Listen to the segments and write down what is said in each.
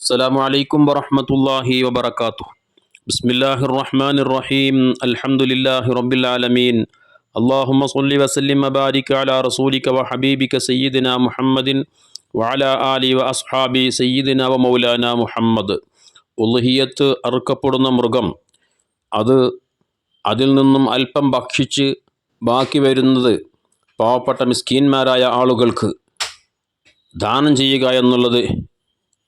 السلام عليكم ورحمة الله وبركاته بسم الله الرحمن الرحيم الحمد لله رب العالمين اللهم صل وسلم وبارك على رسولك وحبيبك سيدنا محمد وعلى آله وأصحابه سيدنا ومولانا മുഹമ്മദ് ഉൽഹിയത്ത് അറുക്കപ്പെടുന്ന മൃഗം അത് അതിൽ നിന്നും അല്പം ഭക്ഷിച്ച് ബാക്കി വരുന്നത് പാവപ്പെട്ട മിസ്കീന്മാരായ ആളുകൾക്ക് ദാനം ചെയ്യുക എന്നുള്ളത്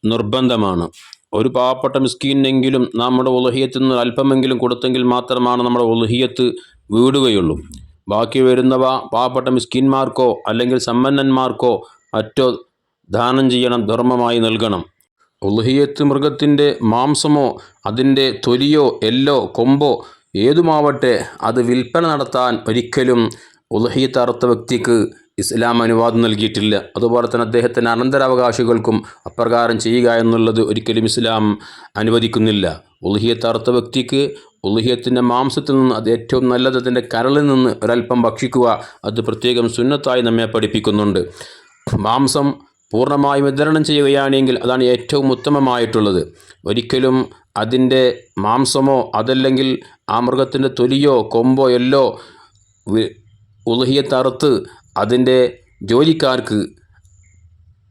നിർബന്ധമാണ്. ഒരു പാവപ്പെട്ട മിസ്കീനെങ്കിലും നമ്മുടെ ഉലഹിയത്തിൽ നിന്ന് അല്പമെങ്കിലും കൊടുത്തെങ്കിൽ മാത്രമാണ് നമ്മുടെ ഉലഹിയത്ത് വീടുകയുള്ളൂ. ബാക്കി വരുന്നവ പാവപ്പെട്ട മിസ്കീന്മാർക്കോ അല്ലെങ്കിൽ സമ്പന്നന്മാർക്കോ മറ്റോ ദാനം ചെയ്യണം ധർമ്മമായി നൽകണം. ഉൽഹിയത്ത് മൃഗത്തിന്റെ മാംസമോ അതിന്റെ തൊലിയോ എല്ലോ കൊമ്പോ ഏതുമാവട്ടെ അത് വിൽപ്പന നടത്താൻ ഒരിക്കലും ഉൽഹിയത്ത് അറുത്ത വ്യക്തിക്ക് ഇസ്ലാം അനുവാദം നൽകിയിട്ടില്ല. അതുപോലെ തന്നെ അദ്ദേഹത്തിന്റെ അനന്തരാവകാശികൾക്കും അപ്രകാരം ചെയ്യുക എന്നുള്ളത് ഒരിക്കലും ഇസ്ലാം അനുവദിക്കുന്നില്ല. ഉൽഹിയത്ത് അറുത്ത വ്യക്തിക്ക് ഉൽഹിയത്തിന്റെ മാംസത്തിൽ നിന്ന് അത് ഏറ്റവും നല്ലത് അതിന്റെ കരളിൽ നിന്ന് ഒരല്പം ഭക്ഷിക്കുക അത് പ്രത്യേകം സുന്നത്തായി നമ്മെ പഠിപ്പിക്കുന്നുണ്ട്. മാംസം പൂർണമായി വിതരണം ചെയ്യുകയാണെങ്കിൽ അതാണ് ഏറ്റവും ഉത്തമമായിട്ടുള്ളത്. ഒരിക്കലും അതിന്റെ മാംസമോ അതല്ലെങ്കിൽ ആ മൃഗത്തിന്റെ തൊലിയോ കൊമ്പോ എല്ലോ ഉലഹിയത്തറുത്ത് അതിന്റെ ജോലിക്കാർക്ക്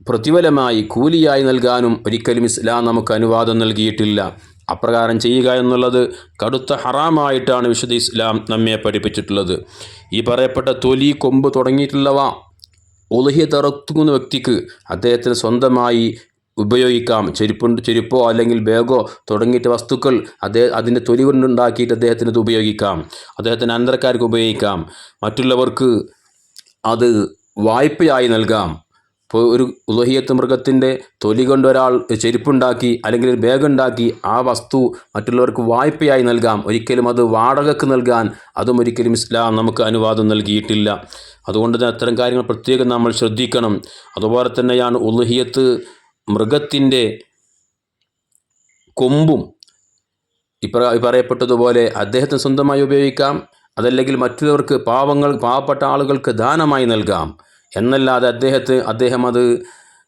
പ്രതിഫലമായി കൂലിയായി നൽകാനും ഒരിക്കലും ഇസ്ലാം നമുക്ക് അനുവാദം നൽകിയിട്ടില്ല. അപ്രകാരം ചെയ്യുക എന്നുള്ളത് കടുത്ത ഹറാമായിട്ടാണ് വിശുദ്ധ ഇസ്ലാം നമ്മെ പഠിപ്പിച്ചിട്ടുള്ളത്. ഈ പറയപ്പെട്ട തൊലി കൊമ്പ് തുടങ്ങിയിട്ടുള്ളവ ഉലഹിയ തറക്കുന്ന വ്യക്തിക്ക് അദ്ദേഹത്തിന് സ്വന്തമായി ഉപയോഗിക്കാം. ചെരുപ്പുണ്ട് ചെരുപ്പോ അല്ലെങ്കിൽ ബാഗോ തുടങ്ങിയിട്ട് വസ്തുക്കൾ അദ്ദേഹം അതിന്റെ തൊലി കൊണ്ടുണ്ടാക്കിയിട്ട് അദ്ദേഹത്തിന് ഇത് ഉപയോഗിക്കാം. അദ്ദേഹത്തിന് അന്തരക്കാർക്ക് ഉപയോഗിക്കാം. മറ്റുള്ളവർക്ക് അത് വായ്പയായി നൽകാം. ഇപ്പോൾ ഒരു ഉലഹിയത്ത് മൃഗത്തിന്റെ തൊലി കൊണ്ട് ഒരാൾ ചെരുപ്പുണ്ടാക്കി അല്ലെങ്കിൽ ഒരു ബാഗ് ഉണ്ടാക്കി ആ വസ്തു മറ്റുള്ളവർക്ക് വായ്പയായി നൽകാം. ഒരിക്കലും അത് വാടകക്ക് നൽകാൻ അതും ഒരിക്കലും ഇസ്ലാം നമുക്ക് അനുവാദം നൽകിയിട്ടില്ല. അതുകൊണ്ട് തന്നെ അത്തരം കാര്യങ്ങൾ പ്രത്യേകം നമ്മൾ ശ്രദ്ധിക്കണം. അതുപോലെ തന്നെയാണ് ഉലഹിയത്ത് മൃഗത്തിന്റെ കൊമ്പും ഇപ്പറ പറയപ്പെട്ടതുപോലെ അദ്ദേഹത്തിന് സ്വന്തമായി ഉപയോഗിക്കാം. അതല്ലെങ്കിൽ മറ്റുള്ളവർക്ക് പാവങ്ങൾ പാവപ്പെട്ട ആളുകൾക്ക് ദാനമായി നൽകാം. എന്നല്ലാതെ അദ്ദേഹത്തെ അദ്ദേഹം അത്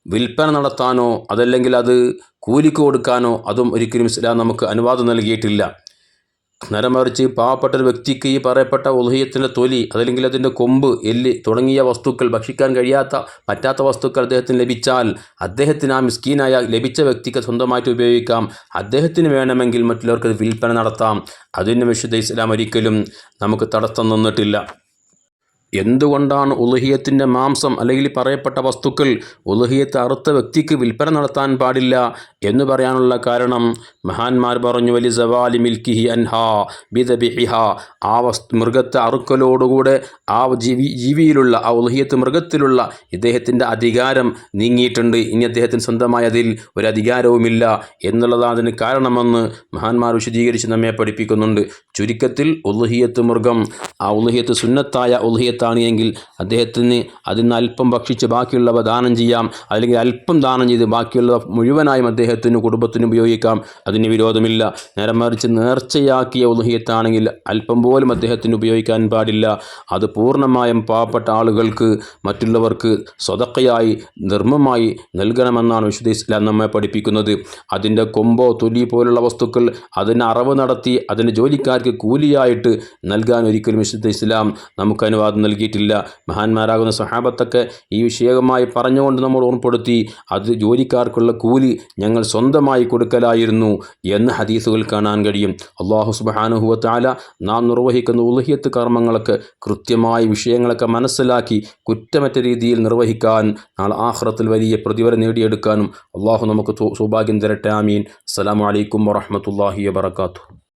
വിൽപ്പന നടത്താനോ അതല്ലെങ്കിൽ അത് കൂലിക്ക് കൊടുക്കാനോ അതും ഒരിക്കലും ഇസ്ലാം നമുക്ക് അനുവാദം നൽകിയിട്ടില്ല. നേരമറിച്ച് പാവപ്പെട്ട ഒരു വ്യക്തിക്ക് ഈ പറയപ്പെട്ട ഉലഹയത്തിന്റെ തൊലി അതല്ലെങ്കിൽ അതിന്റെ കൊമ്പ് എല്ല് തുടങ്ങിയ വസ്തുക്കൾ ഭക്ഷിക്കാൻ കഴിയാത്ത പറ്റാത്ത വസ്തുക്കൾ അദ്ദേഹത്തിന് ലഭിച്ചാൽ അദ്ദേഹത്തിന് ആ മിസ്കീനായ ലഭിച്ച വ്യക്തിക്ക് സ്വന്തമായിട്ട് ഉപയോഗിക്കാം. അദ്ദേഹത്തിന് വേണമെങ്കിൽ മറ്റുള്ളവർക്ക് വിൽപ്പന നടത്താം. അതിന് വിശുദ്ധ ഇസ്ലാം ഒരിക്കലും നമുക്ക് തടസ്സം നിന്നിട്ടില്ല. എന്തുകൊണ്ടാണ് ഉലഹിയത്തിന്റെ മാംസം അല്ലെങ്കിൽ പറയപ്പെട്ട വസ്തുക്കൾ ഉലഹിയത്തെ അറുത്ത വ്യക്തിക്ക് വിൽപ്പന നടത്താൻ പാടില്ല? എന്ന് പറയാനുള്ള കാരണം മഹാന്മാർ പറഞ്ഞു വലി സവാലി മിൽക്കിഹി അൻഹാ ബിദബിഹിഹ. ആ വസ്തു മൃഗത്തെ അറുക്കലോടുകൂടെ ആ ജീവി ജീവിയിലുള്ള ആ ഉലഹിയത്ത് മൃഗത്തിലുള്ള ഇദ്ദേഹത്തിന്റെ അധികാരം നീങ്ങിയിട്ടുണ്ട്. ഇനി അദ്ദേഹത്തിന് സ്വന്തമായ അതിൽ ഒരു അധികാരവുമില്ല എന്നുള്ളതാണ് അതിന് കാരണമെന്ന് മഹാന്മാർ വിശദീകരിച്ച് നമ്മെ പഠിപ്പിക്കുന്നുണ്ട്. ചുരുക്കത്തിൽ ഉൽഹിയത്ത് മൃഗം ആ ഉലഹിയത്ത് സുന്നത്തായ ഉൽഹിയത്താണ് എങ്കിൽ അദ്ദേഹത്തിന് അതിൽ നിന്ന് അല്പം ഭക്ഷിച്ച് ബാക്കിയുള്ളവ ദാനം ചെയ്യാം. അല്ലെങ്കിൽ അല്പം ദാനം ചെയ്ത് ബാക്കിയുള്ളവ മുഴുവനായും അദ്ദേഹത്തിന് കുടുംബത്തിനും ഉപയോഗിക്കാം. അതിന് വിരോധമില്ല. നേരം മറിച്ച് നേർച്ചയാക്കിയ ഉദഹിയത്താണെങ്കിൽ അല്പം പോലും അദ്ദേഹത്തിന് ഉപയോഗിക്കാൻ പാടില്ല. അത് പൂർണമായും പാവപ്പെട്ട ആളുകൾക്ക് മറ്റുള്ളവർക്ക് സ്വതക്കയായി നിർമ്മമായി നൽകണമെന്നാണ് വിശുദ്ധ ഇസ്ലാം നമ്മെ പഠിപ്പിക്കുന്നത്. അതിന്റെ കൊമ്പോ തൊലി പോലുള്ള വസ്തുക്കൾ അതിന് അറവ് നടത്തി അതിന് ജോലിക്കാർക്ക് കൂലിയായിട്ട് നൽകാൻ ഒരിക്കലും വിശുദ്ധ ഇസ്ലാം നമുക്ക് അനുവാദം നൽകിയിട്ടില്ല. മഹാന്മാരാകുന്ന സഹാബത്തൊക്കെ ഈ വിഷയമായി പറഞ്ഞുകൊണ്ട് നമ്മൾ ഓർമ്മപ്പെടുത്തി അത് ജോലിക്കാർക്കുള്ള കൂലി ഞങ്ങൾ സ്വന്തമായി കൊടുക്കലായിരുന്നു എന്ന് ഹദീസുകൾ കാണാൻ കഴിയും. അള്ളാഹു സുബാനുഹുവത്താല നാം നിർവഹിക്കുന്ന ഉലഹിയത്ത് കർമ്മങ്ങൾക്ക് കൃത്യമായ വിഷയങ്ങളൊക്കെ മനസ്സിലാക്കി കുറ്റമറ്റ രീതിയിൽ നിർവഹിക്കാൻ നാളെ ആഹ്റത്തിൽ വലിയ പ്രതിഫലം നേടിയെടുക്കാനും അള്ളാഹു നമുക്ക് സൗഭാഗ്യം തരട്ടെ. ആമീൻ. അസ്സലാമു അലൈക്കും വറഹമത്തല്ലാഹി വാത്തു